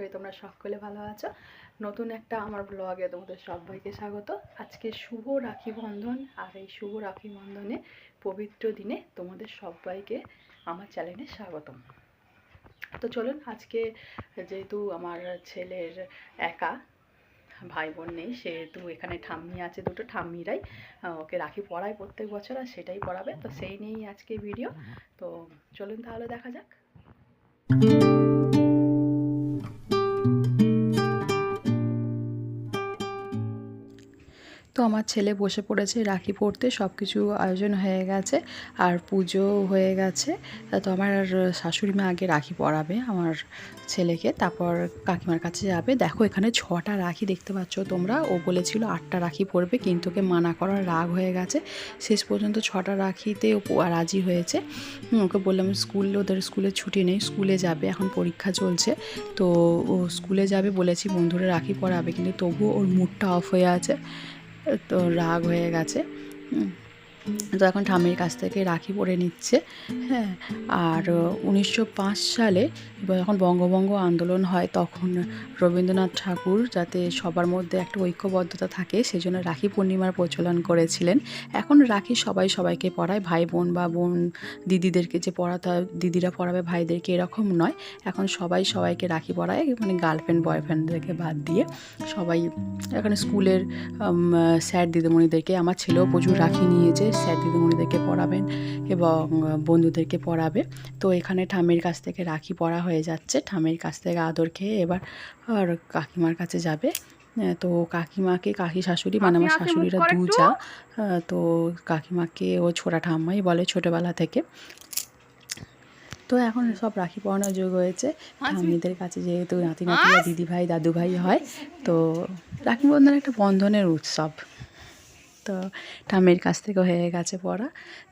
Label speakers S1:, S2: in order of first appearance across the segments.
S1: করি তোমরা সকলে ভালো আছো। নতুন একটা আমার ব্লগে তোমাদের সবাইকে স্বাগত। আজকে শুভ রাখি বন্ধন আর এই শুভ রাখি বন্ধনে পবিত্র দিনে তোমাদের সবাইকে আমার চ্যানেলে স্বাগতম। তো চলুন, আজকে যেহেতু আমার ছেলের একা ভাই বোন নেই, সেহেতু এখানে ঠাম্মি আছে, দুটো ঠাম্মিরাই ওকে রাখি পড়ায় প্রত্যেক বছর আর সেটাই পড়াবে। তো সেই নিয়েই আজকে ভিডিও তো চলুন তাহলে দেখা যাক। তো আমার ছেলে বসে পড়েছে, রাখি পড়তে সব কিছু আয়োজন হয়ে গেছে আর পুজো হয়ে গেছে। তো আমার শাশুড়ি মা আগে রাখি পরাবে আমার ছেলেকে, তারপর কাকিমার কাছে যাবে। দেখো এখানে ছটা রাখি দেখতে পাচ্ছ তোমরা। ও বলেছিল আটটা রাখি পরবে কিন্তু ওকে মানা করার রাগ হয়ে গেছে। শেষ পর্যন্ত ছটা রাখিতে ও রাজি হয়েছে। ওকে বললাম স্কুল, ওদের স্কুলে ছুটি নেই, স্কুলে যাবে, এখন পরীক্ষা চলছে। তো ও স্কুলে যাবে বলেছি বন্ধুরা রাখি পরাবে, কিন্তু তবুও ওর মুডটা অফ হয়ে আছে। তো রাগ হয়ে গেছে। তো এখন ঠাম্মির কাছ থেকে রাখি পরে নিচ্ছে। হ্যাঁ আর উনিশশো পাঁচ সালে যখন বঙ্গভঙ্গ আন্দোলন হয়, তখন রবীন্দ্রনাথ ঠাকুর যাতে সবার মধ্যে একটা ঐক্যবদ্ধতা থাকে, সেজন্য রাখি পূর্ণিমার প্রচলন করেছিলেন। এখন রাখি সবাই সবাইকে পড়ায়, ভাই বোন বা বোন দিদিদেরকে যে পড়াতে হয়, দিদিরা পড়াবে ভাইদেরকে এরকম নয়। এখন সবাই সবাইকে রাখি পড়ায় মানে গার্লফ্রেন্ড, বয়ফ্রেন্ডদেরকে বাদ দিয়ে সবাই, এখানে স্কুলের স্যার, দিদিমণিদেরকে, আমার ছেলেও প্রচুর রাখি নিয়েছে স্যার দিদিমণিদেরকে পড়াবেন এবং বন্ধুদেরকে পড়াবে। তো এখানে ঠামের কাছ থেকে রাখি পড়া হয়ে যাচ্ছে। ঠামের কাছ থেকে আদর খেয়ে এবার আর কাকিমার কাছে যাবে। তো কাকিমাকে কাকি শাশুড়ি মানে আমার শাশুড়িরা দু যা। তো কাকিমাকে ও ছোটা ঠাম্মাই বলে ছোটোবেলা থেকে। তো এখন সব রাখি পরানোর যুগ হয়েছে। ঠাম্মিদের কাছে যেহেতু নাতি নাতিরা দিদি ভাই দাদু ভাই হয় তো রাখি বন্ধন একটা বন্ধনের উৎসব। তো ঠাম্মির কাছ থেকে হয়ে গেছে পড়া।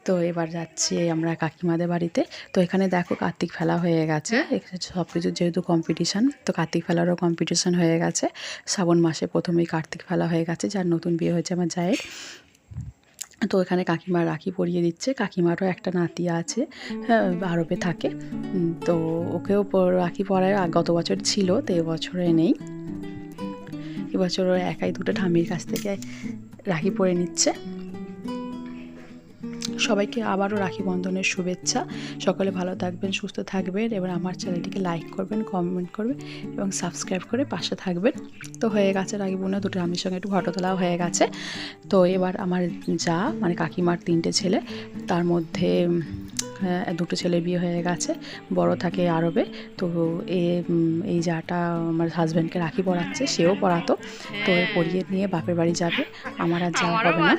S1: তো এবার যাচ্ছি আমরা কাকিমাদের বাড়িতে। তো এখানে দেখো কার্তিক ফেলা হয়ে গেছে। সব কিছু যেহেতু কম্পিটিশান তো কার্তিক ফেলারও কম্পিটিশান হয়ে গেছে। শ্রাবণ মাসে প্রথমেই কার্তিক ফেলা হয়ে গেছে যার নতুন বিয়ে হয়েছে আমার জায়ের। তো এখানে কাকিমা রাখি পরিয়ে দিচ্ছে। কাকিমারও একটা নাতি আছে হ্যাঁ, আরবে থাকে। তো ওকেও রাখি পরায় গত বছর ছিল তো এবছরে নেই। এবছর একাই দুটো ঠামির কাছ থেকে রাখি পরে নিচ্ছে। সবাইকে আবারও রাখি বন্ধনের শুভেচ্ছা। সকলে ভালো থাকবেন, সুস্থ থাকবেন এবার আমার চ্যানেলটিকে লাইক করবেন কমেন্ট করবেন এবং সাবস্ক্রাইব করে পাশে থাকবেন। তো হয়ে গেছে রাখি বোনা দুটো আমির সঙ্গে একটু ঘটতলাও তোলাও হয়ে গেছে। তো এবার আমার যা মানে কাকিমার তিনটে ছেলে, তার মধ্যে দুটো ছেলের বিয়ে হয়ে গেছে বড় থাকে আরবে তো এ এই যাটা আমার হাজব্যান্ডকে রাখি পড়াচ্ছে সেও পড়াতো তো পড়িয়ে নিয়ে বাপের বাড়ি যাবে আমার আর যাওয়া হবে না।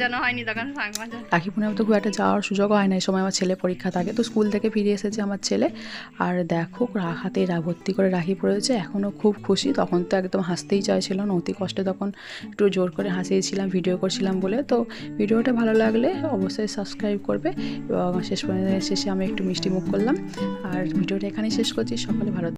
S1: রাখি পূর্ণিমা তো খুব একটা যাওয়ার সুযোগ হয় না এই সময় আমার ছেলে পরীক্ষা থাকে তো স্কুল থেকে ফিরে এসেছে আমার ছেলে আর দেখো রা- হাতে ভর্তি করে রাখি পড়েছে এখনও খুব খুশি তখন তো একদম হাসতেই চাইছিল না অতি কষ্টে তখন একটু জোর করে হাসিয়েছিলাম ভিডিও করছিলাম বলে তো ভিডিওটা ভালো লাগলে অবশ্যই সাবস্ক্রাইব করবে এবং শেষ পর্যন্ত শেষে আমি একটু মিষ্টি মুখ করলাম। আর ভিডিওটা এখানেই শেষ করছি। সকলে ভালো